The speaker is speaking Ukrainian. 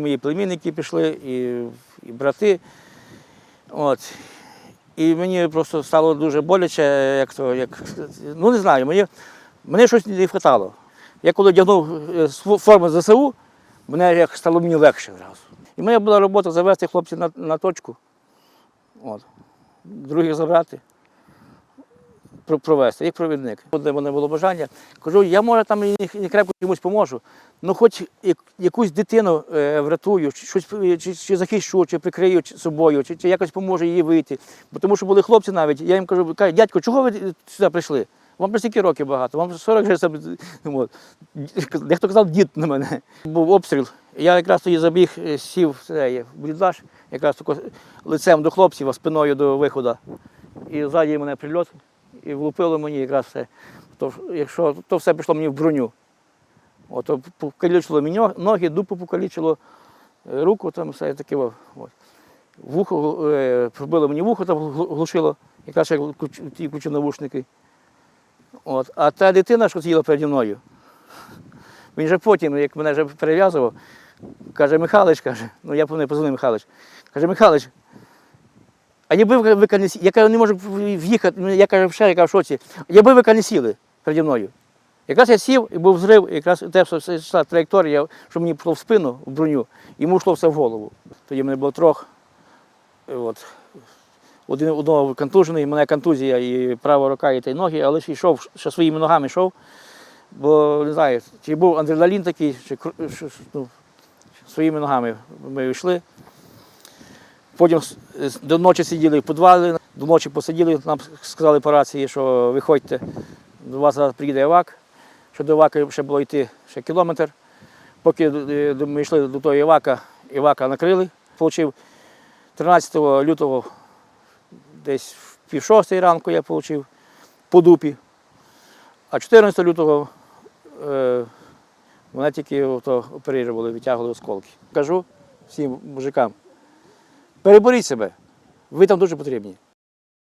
Мої племінники пішли, і, і брати. От. І мені просто стало дуже боляче, як то, як, ну не знаю, мені, мені щось не вистачало. Я коли одягнув е, форму ЗСУ, мене як стало мені легше одразу. І моя була робота завести хлопців на, на точку, от. других забрати, провести, як провідник. Одне мене було бажання. Кажу, я може там і не- крепко комусь поможу, ну хоч якусь дитину е, врятую, чи щось е, чи, чи захищу, чи прикрию собою, чи, чи якось поможу їй вийти. Бо тому що були хлопці навіть, я їм кажу, кажуть, дядько, чого ви сюди прийшли? Вам про стільки років багато, вам 40 вже. Дехто казав дід на мене. Був обстріл. Я якраз тоді забіг, е, сів в цей, якраз лицем до хлопців, а спиною до виходу. І ззаді мене прильот, і влупило мені якраз все. То, якщо, то все пішло мені в броню. От, покалічило мені ноги, дупу покалічило, е, руку там все таке. От. Вухо е, пробило мені вухо, там глушило, якраз як ключ- ті ключі навушники. От. А та дитина, що сиділа переді мною, він же потім, як мене вже перев'язував, каже, Михайлович, каже, ну я не позвонив Михайлович, каже, Михайлович, а якби ви ви не сі- я кажу, не можу в'їхати, ну, я кажу, ще, яка в шоці, якби ви не сіли переді мною. Якраз я сів і був зрив, якраз те, що йшла траєкторія, що мені пішло в спину, в броню, йому йшло все в голову. Тоді мене було трьох. От. Один одного контужений, мене контузія і права рука, і та й ноги, але ж йшов, ще своїми ногами йшов. Бо не знаю, чи був адреналін такий, чи ну, своїми ногами ми йшли. Потім с- до ночі сиділи в підвалі, до ночі посиділи, нам сказали по рації, що виходьте, до вас зараз приїде евак. Що до Івака ще було йти ще кілометр. Поки е, ми йшли до того Івака, Івака накрили. Получив 13 лютого, десь в пів шостої ранку я отримав по дупі. А 14 лютого е, мене тільки ото оперували, витягували осколки. Кажу всім мужикам, переборіть себе, ви там дуже потрібні.